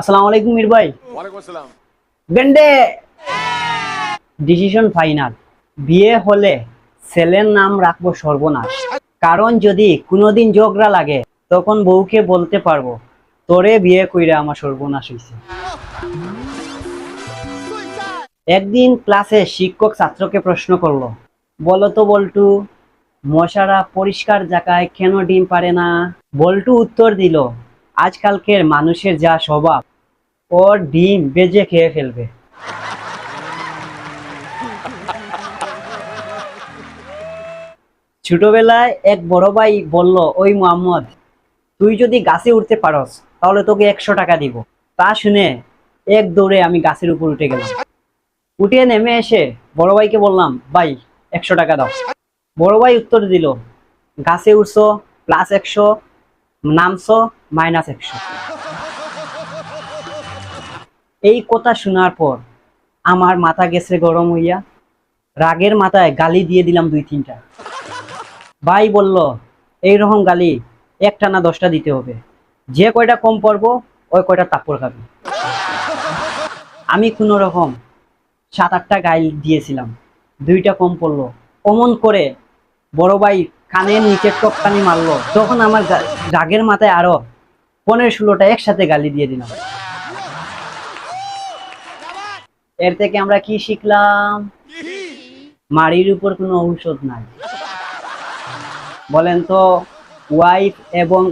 আসসালামু আলাইকুম মির ভাই। আসসালাম। গন্ডে ডিসিশন ফাইনাল বিয়ে হলে ছেলের নাম রাখব সর্বনাশ। কারণ যদি কোনোদিন ঝগড়া লাগে তখন বউকে বলতে পারব তোরে বিয়ে কইরা আমার সর্বনাশ হইছে। একদিন ক্লাসে শিক্ষক ছাত্রকে প্রশ্ন করল বলো তো বল্টু মশারা পরিষ্কার জায়গায় কেন ডিম পারে না? বল্টু উত্তর দিল আজকালকের মানুষের যা স্বভাব, ওর ডিম বেজে খেয়ে ফেলবে। ছোটবেলায় এক বড় ভাই বলল, ওই মোহাম্মদ, তুই যদি গাছে উঠতে পারস, তাহলে তোকে একশো টাকা দিব। তা শুনে এক দৌড়ে আমি গাছের উপর উঠে গেলাম। উঠে নেমে এসে বড় ভাইকে বললাম, ভাই, একশো টাকা দাও। বড় ভাই উত্তর দিল, গাছে উঠছো প্লাস একশো নামছো মাইনাস একশো। এই কথা শোনার পর আমার মাথা গেছে গরম হইয়া। রাগের মাথায় গালি দিয়ে দিলাম দুই তিনটা। ভাই বলল এইরকম গালি একটা না দশটা দিতে হবে। যে কয়টা কম পড়ব, ওই কয়টা তাপ্পর খাবি। আমি কোনো রকম সাত আটটা গাইল দিয়েছিলাম। দুইটা কম পড়ল। অমন করে বড় ভাই কানের নিচে টপকানি মারলো। তখন আমার রাগের মাথায় আরও পনেরো ষোলোটা একসাথে গালি দিয়ে দিলাম। এর থেকে আমরা কি শিখলাম? মাড়ির উপর কোনো ঔষধ নাই। বলেন তো ওয়াইফ এবং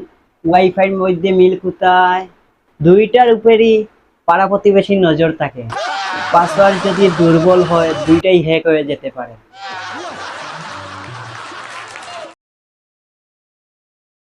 ওয়াইফাইয়ের মধ্যে মিল কোথায়? দুইটার উপরই পাড়া প্রতিবেশীর নজর থাকে। পাসওয়ার্ড যদি দুর্বল হয়, দুইটাই হ্যাক হয়ে যেতে পারে।